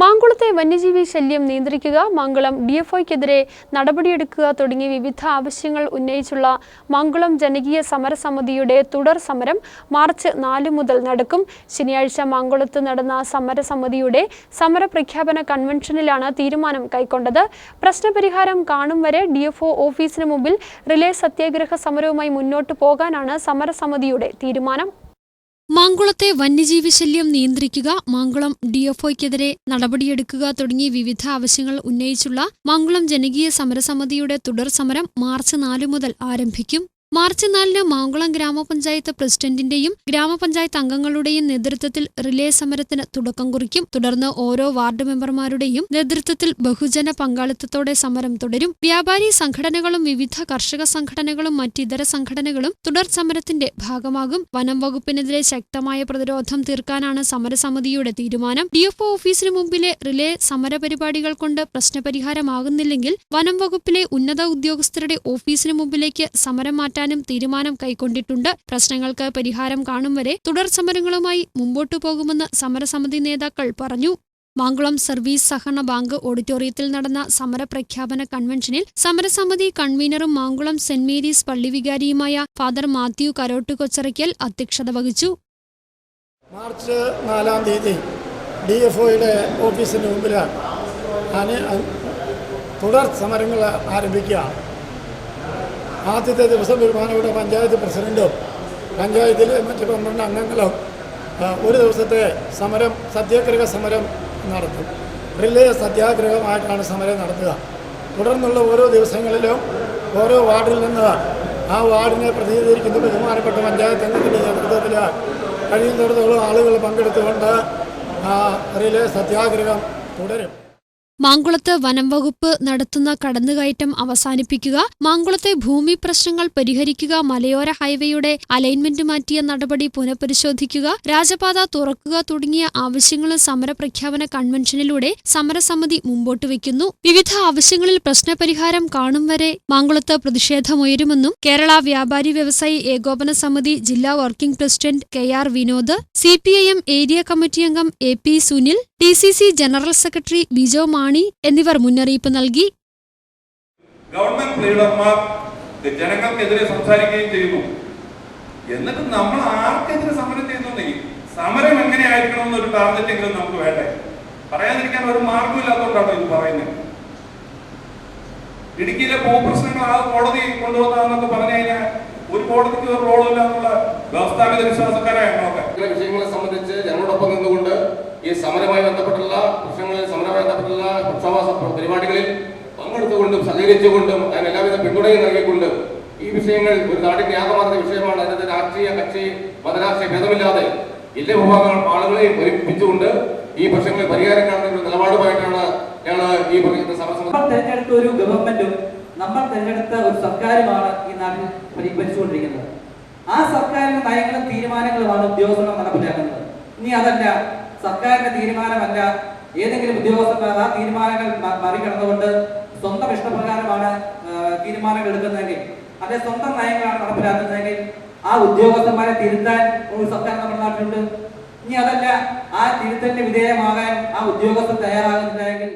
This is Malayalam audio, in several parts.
മാങ്കുളത്തെ വന്യജീവി ശല്യം നിയന്ത്രിക്കുക മാങ്കുളം ഒക്കെതിരെ നടപടിയെടുക്കുക തുടങ്ങി വിവിധ ആവശ്യങ്ങൾ ഉന്നയിച്ചുള്ള മാങ്കുളം ജനകീയ സമരസമിതിയുടെ തുടർ സമരം മാർച്ച് നാല് മുതൽ നടക്കും. ശനിയാഴ്ച മാങ്കുളത്ത് നടന്ന സമരസമിതിയുടെ സമരപ്രഖ്യാപന കൺവെൻഷനിലാണ് തീരുമാനം കൈക്കൊണ്ടത്. പ്രശ്നപരിഹാരം കാണും വരെ ഡിഎഫ്ഒ ഓഫീസിന് മുമ്പിൽ റിലേ സത്യാഗ്രഹ സമരവുമായി മുന്നോട്ടു പോകാനാണ് സമരസമിതിയുടെ തീരുമാനം. മാങ്കുളത്തെ വന്യജീവി ശല്യം നിയന്ത്രിക്കുക മാങ്കുളം ഡിഎഫ്ഒയ്ക്കെതിരെ നടപടിയെടുക്കുക തുടങ്ങി വിവിധ ആവശ്യങ്ങൾ ഉന്നയിച്ചുള്ള മാങ്കുളം ജനകീയ സമരസമിതിയുടെ തുടർ സമരം മാർച്ച് നാലു മുതൽ ആരംഭിക്കും. മാർച്ച് നാലിന് മാങ്കുളം ഗ്രാമപഞ്ചായത്ത് പ്രസിഡന്റിന്റെയും ഗ്രാമപഞ്ചായത്ത് അംഗങ്ങളുടെയും നേതൃത്വത്തിൽ റിലേ സമരത്തിന് തുടക്കം കുറിക്കും. തുടർന്ന് ഓരോ വാർഡ് മെമ്പർമാരുടെയും നേതൃത്വത്തിൽ ബഹുജന പങ്കാളിത്തത്തോടെ സമരം തുടരും. വ്യാപാരി സംഘടനകളും വിവിധ കർഷക സംഘടനകളും മറ്റിതര സംഘടനകളും തുടർ സമരത്തിന്റെ ഭാഗമാകും. വനം വകുപ്പിനെതിരെ ശക്തമായ പ്രതിരോധം തീർക്കാനാണ് സമരസമിതിയുടെ തീരുമാനം. ഡിഎഫ്ഒ ഓഫീസിന് മുമ്പിലെ റിലേ സമരപരിപാടികൾ കൊണ്ട് പ്രശ്നപരിഹാരമാകുന്നില്ലെങ്കിൽ വനം വകുപ്പിലെ ഉന്നത ഉദ്യോഗസ്ഥരുടെ ഓഫീസിന് മുമ്പിലേക്ക് സമരം മാറ്റാനും തീരുമാനം കൈക്കൊണ്ടിട്ടുണ്ട്. പ്രശ്നങ്ങൾക്ക് പരിഹാരം കാണും വരെ തുടർ സമരങ്ങളുമായി മുമ്പോട്ടു പോകുമെന്ന് സമരസമിതി നേതാക്കൾ പറഞ്ഞു. മാങ്കുളം സർവീസ് സഹകരണ ബാങ്ക് ഓഡിറ്റോറിയത്തിൽ നടന്ന സമരപ്രഖ്യാപന കൺവെൻഷനിൽ സമരസമിതി കൺവീനറും മാങ്കുളം സെന്റ് മേരീസ് പള്ളി വികാരിയുമായ ഫാദർ മാത്യു കരോട്ട് കൊച്ചറയ്ക്കൽ അധ്യക്ഷത വഹിച്ചു. മാർച്ച് നാലാം തീയതി ഡി എഫ് ഒയുടെ ഓഫീസിന് മുമ്പിലാണ്. തുടർ സമരങ്ങൾ ആരംഭിക്കുകയാണ് ആദ്യത്തെ ദിവസം ബഹുമാനപ്പെട്ട പഞ്ചായത്ത് പ്രസിഡന്റും പഞ്ചായത്തിലെ മറ്റ് പന്ത്രണ്ട് അംഗങ്ങളും ഒരു ദിവസത്തെ സമരം സത്യാഗ്രഹ സമരം നടത്തും. റിലേ സത്യാഗ്രഹമായിട്ടാണ് സമരം നടത്തുക. തുടർന്നുള്ള ഓരോ ദിവസങ്ങളിലും ഓരോ വാർഡിൽ നിന്ന് ആ വാർഡിനെ പ്രതിനിധീകരിക്കുന്ന ബഹുമാനപ്പെട്ട പഞ്ചായത്ത് അംഗത്തിന്റെ നേതൃത്വത്തിൽ കഴിയുന്നിടത്തോളം ആളുകൾ പങ്കെടുത്തുകൊണ്ട് റിലേ സത്യാഗ്രഹം തുടരും. മാങ്കുളത്ത് വനം വകുപ്പ് നടത്തുന്ന കടന്നുകയറ്റം അവസാനിപ്പിക്കുക മാങ്കുളത്തെ ഭൂമി പ്രശ്നങ്ങൾ പരിഹരിക്കുക മലയോര ഹൈവേയുടെ അലൈൻമെന്റ് മാറ്റിയ നടപടി പുനഃപരിശോധിക്കുക രാജപാത തുറക്കുക തുടങ്ങിയ ആവശ്യങ്ങളും സമരപ്രഖ്യാപന കൺവെൻഷനിലൂടെ സമരസമിതി മുമ്പോട്ട് വയ്ക്കുന്നു. വിവിധ ആവശ്യങ്ങളിൽ പ്രശ്നപരിഹാരം കാണും വരെ മാങ്കുളത്ത് പ്രതിഷേധമുയരുമെന്നും കേരള വ്യാപാരി വ്യവസായി ഏകോപന സമിതി ജില്ലാ working president K R Vinod C area committee അംഗം A P Sunil T general secretary Bijo Mani എന്നിവർ മുന്നറിയിപ്പ് നൽകി. ഗവൺമെന്റ് ലീഡർമാർ ജനങ്ങൾക്കെതിരെ സംസാരിക്കുകയും ചെയ്യുന്നു. എന്നിട്ട് നമ്മൾ ആർക്കെതിരെ സമരം ചെയ്യുന്നുണ്ടെങ്കിൽ സമരം എങ്ങനെയായിരിക്കണം എന്നൊരു ടാർഗറ്റ് എങ്കിലും നമുക്ക് വേണ്ടേ? പറയാതിരിക്കാൻ ഒരു മാർഗമില്ലാത്തതുകൊണ്ടാണോ ഇത് പറയുന്നത്? ഇടുക്കിയിലെ ഭൂപ്രശ്നങ്ങൾ ആ കോടതി കൊണ്ടുവന്നതെന്നൊക്കെ പറഞ്ഞു കഴിഞ്ഞാൽ ഒരു കോടതിക്ക് ഒരു റോളില്ല എന്നുള്ള വ്യവസ്ഥാപിത വിശ്വാസക്കാരായ ഞങ്ങളൊക്കെ. വിഷയങ്ങളെ സംബന്ധിച്ച് ഞങ്ങളോടൊപ്പം നിന്നുകൊണ്ട് ഈ സമരവുമായി ബന്ധപ്പെട്ടുള്ള പ്രശ്നങ്ങളിൽ സമരവുമായി ബന്ധപ്പെട്ടുള്ള പ്രക്ഷോഭ സ- പരിപാടികളിൽ പങ്കെടുത്തുകൊണ്ടും സഹകരിച്ചുകൊണ്ടും അതിന് എല്ലാവിധ പിന്തുണയും നൽകിക്കൊണ്ടും ഈ വിഷയങ്ങൾ ഒരു നാടിന്റെ യാഗമാർന്ന വിഷയമാണ്. അതിനകത്ത് രാഷ്ട്രീയ കക്ഷി മതരാഷ്ട്രീയ ഭേദമില്ലാതെ എല്ലാ വിഭാഗങ്ങൾ ആളുകളെയും ഒരുമിപ്പിച്ചുകൊണ്ട് ഈ പ്രശ്നങ്ങളിൽ പരിഹാരം കാണുന്ന നിലപാടുമായിട്ടാണ് ഞങ്ങൾ ഈ തെരഞ്ഞെടുത്ത ഒരു ഗവൺമെന്റും നമ്മൾ തെരഞ്ഞെടുത്ത ഒരു സർക്കാരുമാണ് ഈ നാട്ടിൽ പരിഭരിച്ചുകൊണ്ടിരിക്കുന്നത്. ആ സർക്കാരിന്റെ നയങ്ങളും തീരുമാനങ്ങളുമാണ് ഉദ്യോഗസ്ഥർ നടപ്പിലാക്കുന്നത് ഇനി അതല്ല സർക്കാരിന്റെ തീരുമാനമല്ല ഏതെങ്കിലും ഉദ്യോഗസ്ഥർ ആ തീരുമാനങ്ങൾ മറികടന്നുകൊണ്ട് സ്വന്തം ഇഷ്ടപ്രകാരമാണ് തീരുമാനങ്ങൾ എടുക്കുന്നതെങ്കിൽ അതെ സ്വന്തം നയങ്ങളാണ് നടപ്പിലാക്കുന്നതെങ്കിൽ ആ ഉദ്യോഗസ്ഥന്മാരെ തിരുത്താൻ ഒരു സർക്കാർ നമ്മുടെ നാട്ടിലുണ്ട്. ഇനി അതല്ല ആ തിരുത്തലിന് വിധേയമാകാൻ ആ ഉദ്യോഗസ്ഥൻ തയ്യാറാകുന്നില്ലെങ്കിൽ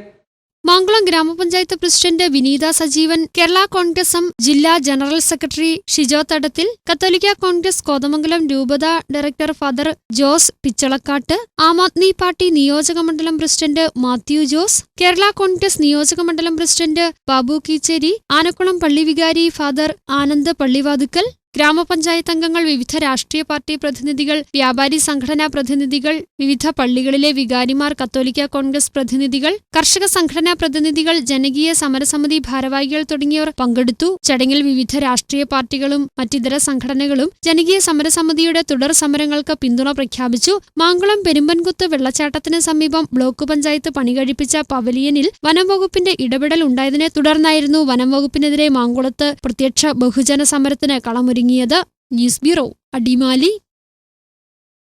മാങ്കുളം ഗ്രാമപഞ്ചായത്ത് പ്രസിഡന്റ് വിനീത സജീവൻ കേരള കോൺഗ്രസ് ജില്ലാ ജനറൽ സെക്രട്ടറി ഷിജോ തടത്തിൽ കത്തോലിക്ക കോൺഗ്രസ് കോതമംഗലം രൂപത director father Jose Pichalakkattu Aam Aadmi party നിയോജക മണ്ഡലം പ്രസിഡന്റ് മാത്യു ജോസ് കേരള കോൺഗ്രസ് നിയോജക മണ്ഡലം പ്രസിഡന്റ് ബാബു കീച്ചേരി ആനക്കുളം പള്ളി വികാരി ഫാദർ ആനന്ദ് പള്ളിവാതുക്കൽ ഗ്രാമപഞ്ചായത്ത് അംഗങ്ങൾ വിവിധ രാഷ്ട്രീയ പാർട്ടി പ്രതിനിധികൾ വ്യാപാരി സംഘടനാ പ്രതിനിധികൾ വിവിധ പള്ളികളിലെ വികാരിമാർ കത്തോലിക്ക കോൺഗ്രസ് പ്രതിനിധികൾ കർഷക സംഘടനാ പ്രതിനിധികൾ ജനകീയ സമരസമിതി ഭാരവാഹികൾ തുടങ്ങിയവർ പങ്കെടുത്തു. ചടങ്ങിൽ വിവിധ രാഷ്ട്രീയ പാർട്ടികളും മറ്റിതര സംഘടനകളും ജനകീയ സമരസമിതിയുടെ തുടർ സമരങ്ങൾക്ക് പിന്തുണ പ്രഖ്യാപിച്ചു. മാങ്കുളം പെരുമ്പൻകുത്ത് വെള്ളച്ചാട്ടത്തിന് സമീപം ബ്ലോക്ക് പഞ്ചായത്ത് പണികഴിപ്പിച്ച പവലിയനിൽ വനം വകുപ്പിന്റെ ഇടപെടൽ ഉണ്ടായതിനെ തുടർന്നായിരുന്നു വനം വകുപ്പിനെതിരെ മാങ്കുളത്ത് പ്രത്യക്ഷ ബഹുജന സമരത്തിന് കളമൊരുങ്ങിയത് ന്യൂസ് ബ്യൂറോ അടിമാലി